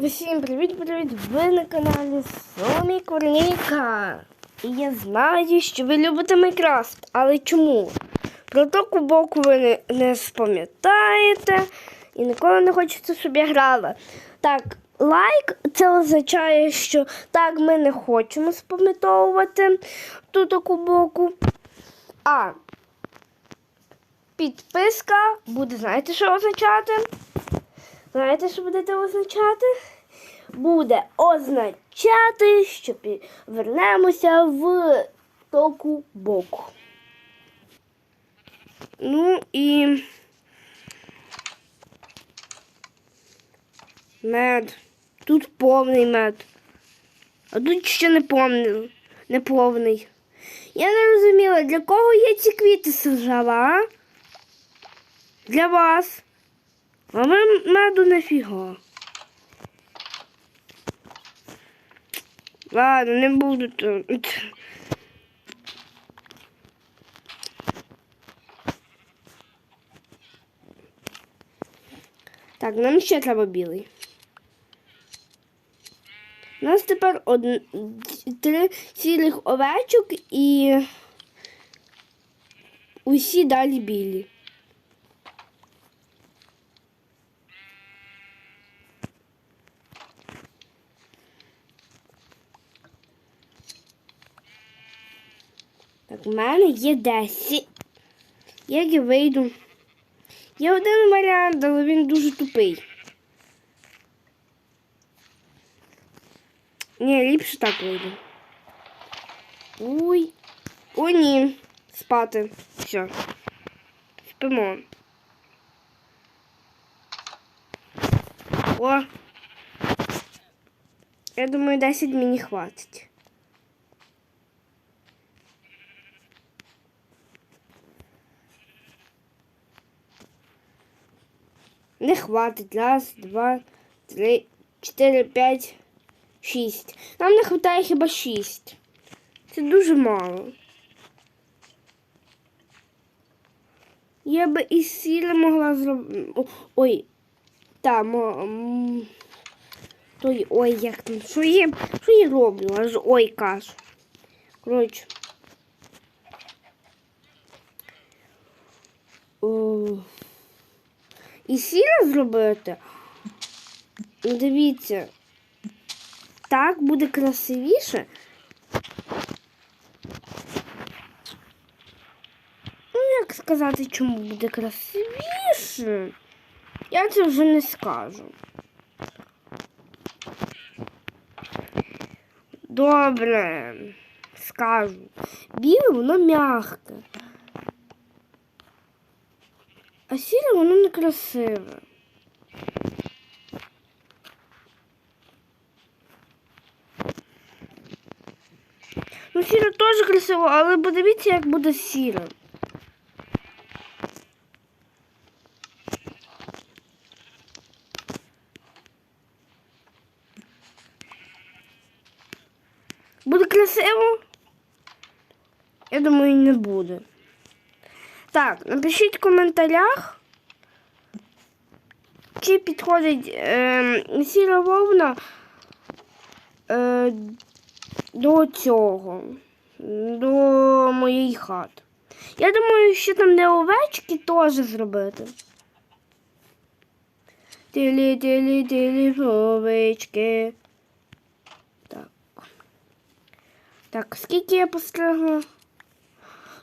Всім привіт-привіт! Ви на каналі Сомі Корніка. І я знаю, що ви любите Майнкрафт, але чому? Про то кубок ви не, не спам'ятаєте і ніколи не хочете, щоб я грала. Так, лайк це означає, що так ми не хочемо спам'ятовувати тут кубоку. А підписка буде, знаєте, що означати? Знаєте, що буде це означати? Буде означати, що повернемося в току боку. Ну і мед. Тут повний мед. А тут ще не повний. Не повний. Я не розуміла, для кого я ці квіти сажала, а? Для вас. А ви меду нафіга. Ладно, не буду тут. Так, нам ще треба білий. У нас тепер од... три сірих овечок і усі далі білі. Так, у мене є 10. Як я вийду? Є один варіант, але він дуже тупий. Ні, ліпше так вийду. Ой. О, ні. Спати. Все. Спимо. О. Я думаю, 10 мені хватить. Не хватить. Раз, два, три, чотири, п'ять, шість. Нам не вистачає хіба шість. Це дуже мало. Я би і сіль могла зробити. Ой, там. Той, ой, як там. Що я, що я роблю? Аж ой кажу. Коротше. О, і сіра зробити. Дивіться. Так буде красивіше. Ну, як сказати, чому буде красивіше? Я це вже не скажу. Добре, скажу. Біле воно м'яке. А сіре воно некрасиве. Ну, сіре теж красиво, але подивіться, як буде сіре. Буде красиво? Я думаю, не буде. Так, напишіть в коментарях, чи підходить е, сіра вовна е, до цього, до моєї хати. Я думаю, що там де овечки теж зробити. Тілі, тілі, тілі, овечки. Так. Так, скільки я постригла?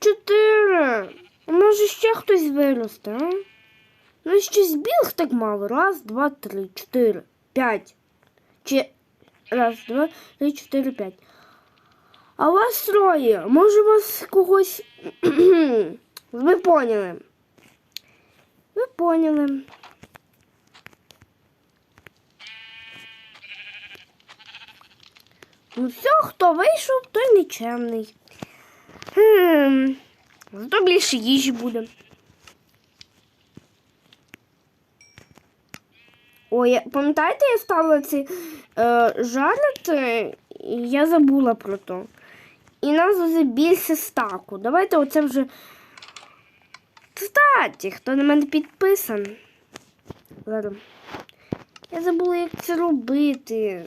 Чотири. Може ще хтось виросте, а? Ну, щось білих так мало. Раз, два, три, чотири, п'ять. Чи... Раз, два, три, чотири, п'ять. А вас троє. Може у вас когось. Ви поняли. Ви поняли. Ну все, хто вийшов, той нічемний. Хм. Зато більше їжі буде. Ой, я- пам'ятаєте, я ставила ці е, жарити, я забула про то. І нас вже більше стаку. Давайте оце вже. Кстати, хто на мене підписаний. Ладно. Я забула, як це робити.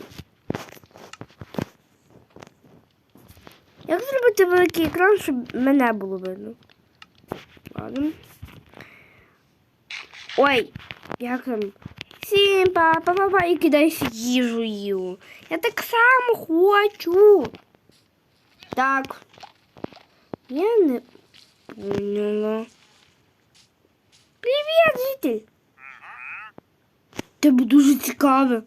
Як зробити великий екран, щоб мене було видно? Ладно. Ой, як там? Всім папа, папа, і кидайся їжу їв. Я так само хочу. Так. Я не поняла. Привіт, житель. Тебе дуже цікаве.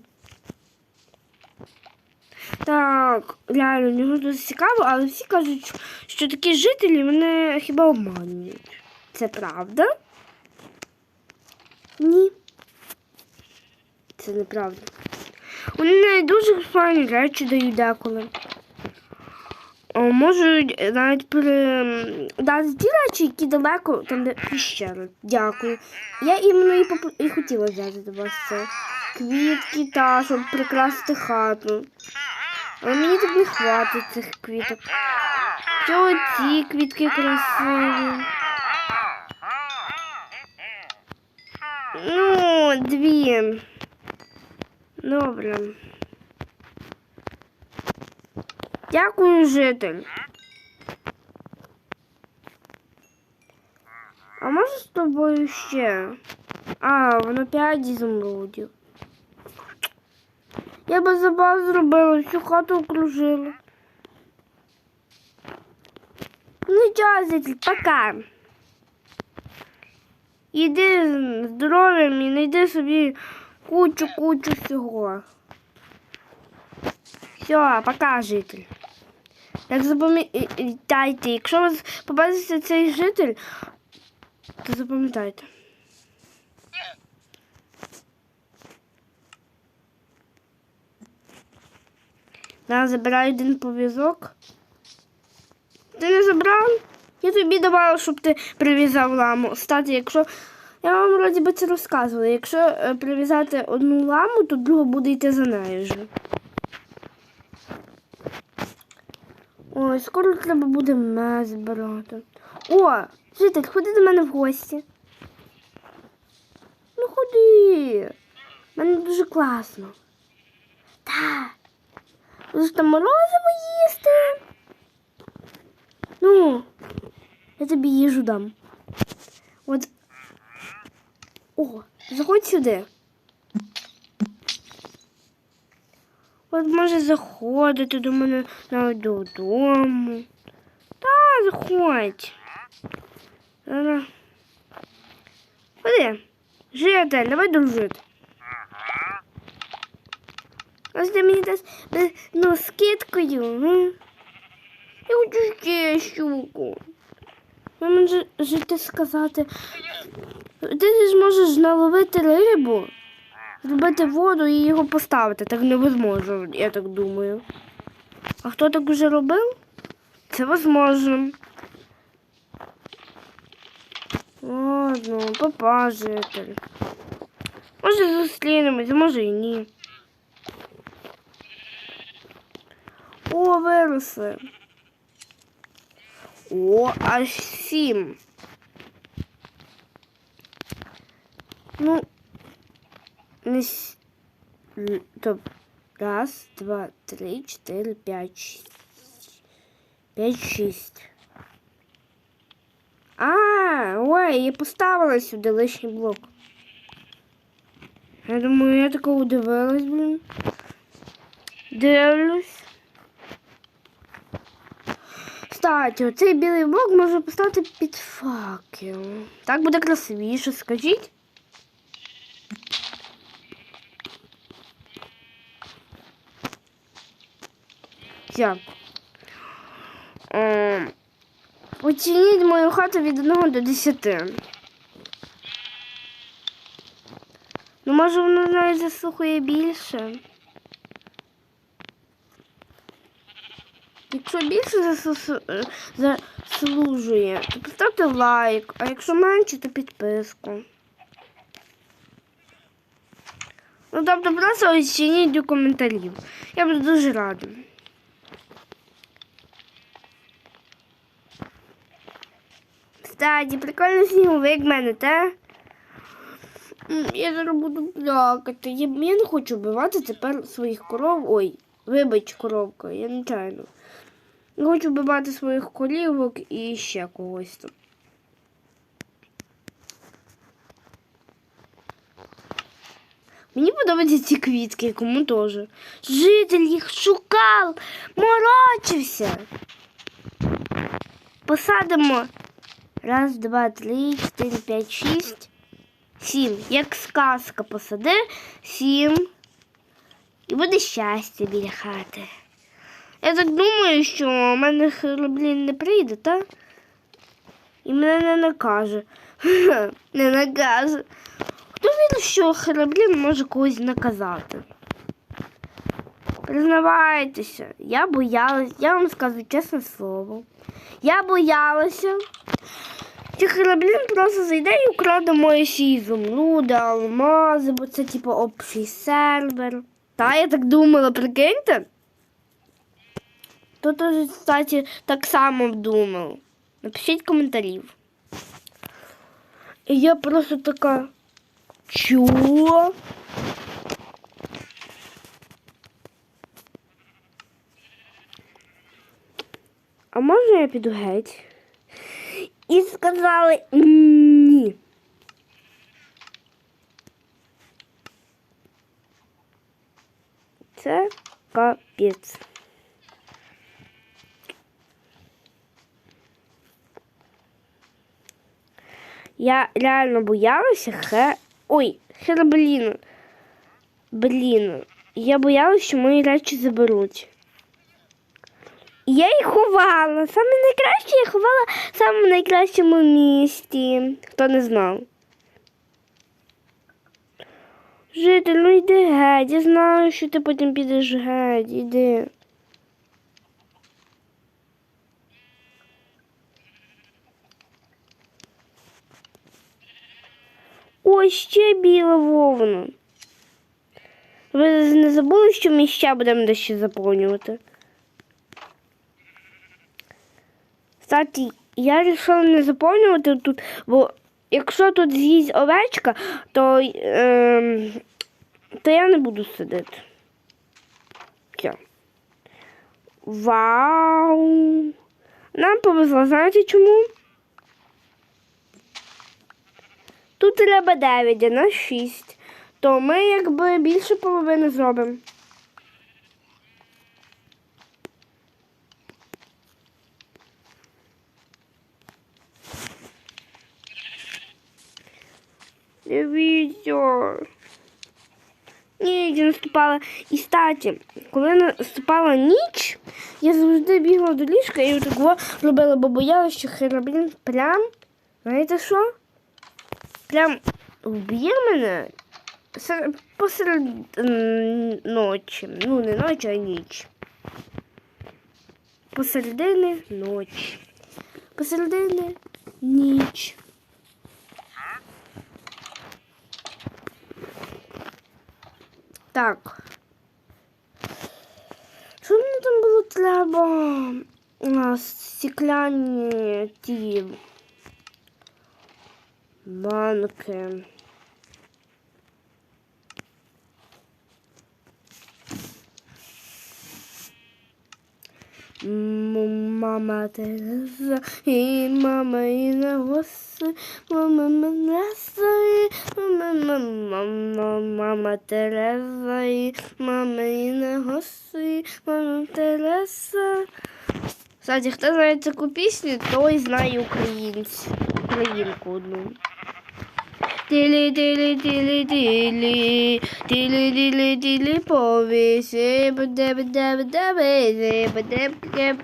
Так, реально, мені дуже цікаво, але всі кажуть, що- такі жителі мене хіба обманюють. Це правда? Ні. Це неправда. Вони дуже файні речі дають деколи. Можуть навіть при... дати ті речі, які далеко, там де піщера. Дякую. Я іменно і, поп... і хотіла взяти до вас це. Квітки та, щоб прикрасити хату. Але мені тут не хватить цих квіток. Що ці квітки красиві. Ну, дві. Добре. Дякую, житель. А може з тобою ще? А, воно п'ять ізумрудів. Я би забав зробила, всю хату окружила. Ну, чого, пока. Іди здоров'ям і знайди собі кучу-кучу всього. Все, пока, житель. Так запам'ятайте, якщо у вас попадеться цей житель, то запам'ятайте. На, забирай один пов'язок. Ти не забрав? Я тобі давала, щоб ти прив'язав ламу. Стати, якщо. Я вам вроді би це розказувала. Якщо е, прив'язати одну ламу, то друга буде йти за нею вже. Ой, скоро треба буде мед збирати. О, житель, ходи до мене в гості. Ну ходи. У мене дуже класно. Так. Будеш там морозиво їсти. Ну, я тобі їжу дам. От. О, заходь сюди. От може заходити до мене навіть додому. Та, заходь. Ходи. Житель, давай дружити. Ти мені дасть е, ну, скидкою. Я хочу ще щуку. Ви може жити сказати. Ти ж можеш наловити рибу, зробити воду і його поставити. Так невозможно, я так думаю. А хто так вже робив? Це возможно. Ладно, папа житель. Може зустрінемось, може і ні. О, виросли. О, аж сім. Ну, не с... м, то раз, два, три, чотири, п'ять, шість. П'ять, шість. А, ой, я поставила сюди лишній блок. Я думаю, я такого дивилась, блін. Дивлюсь. Кстати, оцей білий блок можна поставити під факел. Так буде красивіше, скажіть. Все. Ем, Оцініть мою хату від 1 до 10. Ну, може, воно навіть заслухає більше. Якщо більше заслужує, то поставте лайк, а якщо менше, то підписку. Ну, тобто просто оцініть до коментарів. Я буду дуже рада. Кстати, прикольний сніговик в мене, та? Я зараз буду плакати. Я не хочу вбивати тепер своїх коров. Ой, вибач, коровка, я нечайно. Хочу вбивати своїх корівок і ще когось там. Мені подобаються ці квітки, кому теж. Житель їх шукав, морочився. Посадимо. Раз, два, три, чотири, п'ять, шість. Сім. Як сказка посади. Сім. І буде щастя біля хати. Я так думаю, що в мене хероблін не прийде, та? І мене не накаже. Не накаже. Хто вірить, що хероблін може когось наказати? Признавайтеся, я боялась, я вам скажу чесне слово. Я боялася. Що хероблін просто зайде і украде мої всі ізумруди, алмази, бо це типу общий сервер. Та я так думала, прикиньте. Хто теж, кстати, так само думав. Напишіть коментарів. І я просто така. Чого? А можна я піду геть? І сказали ні. Це капець. Я реально боялася хе. Ой, хероблін. Блін. Я боялася, що мої речі заберуть. Я їх ховала. Саме найкраще я ховала в самому найкращому місті. Хто не знав. Житель, ну йди геть. Я знаю, що ти потім підеш геть. Іди. Ось ще біла вовна. Ви не забули, що ми ще будемо дещо заповнювати? Кстати, я вирішила не заповнювати тут, бо якщо тут з'їсть овечка, то, ем, то я не буду сидіти. Все. Вау! Нам повезло, знаєте чому? Тут треба 9, а нас 6. То ми якби більше половини зробимо. Дивіться. Ніч наступала. І статі, коли наступала ніч, я завжди бігла до ліжка і отак робила, бо боялася, що хероблін прям, знаєте що? Прям вб'є мене посеред ночі. Ну, не ночі, а ніч. Посередини ночі. Посередини ніч. Так. Що мені там було треба? Стекляні ті банки. Мама Тереза і мама Інна Госи, мама Менеса і мама, мама, мама, Тереза і мама Інна Госи, мама Тереза. Кстати, хто знає таку пісню, той знає українць, українку одну. Тілі, тілі, тілі, тілі, тілі, тілі, тілі, повісі, буде, буде, буде, буде, буде, буде.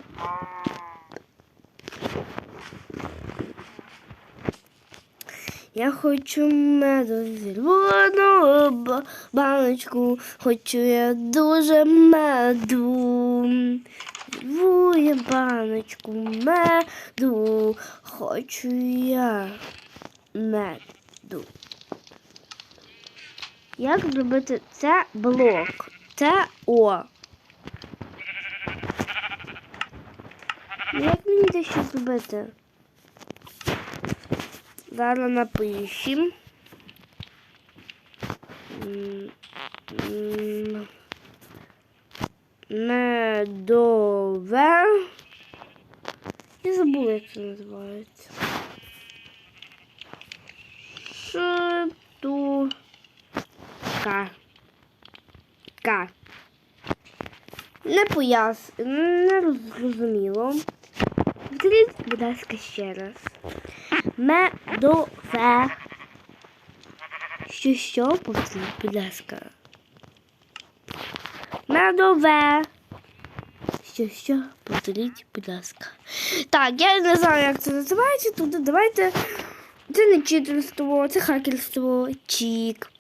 Я хочу меду ба- баночку, хочу я дуже меду. Зірву баночку меду, хочу я меду. Як зробити це блок? Це О. Як мені це ще зробити? Зараз напишем. м, м, Медове. Я забула, як це називається. Штука. Ка. Не пояс, не зрозуміло. Скажіть, будь ласка, ще раз. Медове. Що що? Повторіть, будь ласка. Медове. Що що? Повторіть, будь ласка. Так, я не знаю, як це називається, тут давайте. Це не читерство, це хакерство, чік.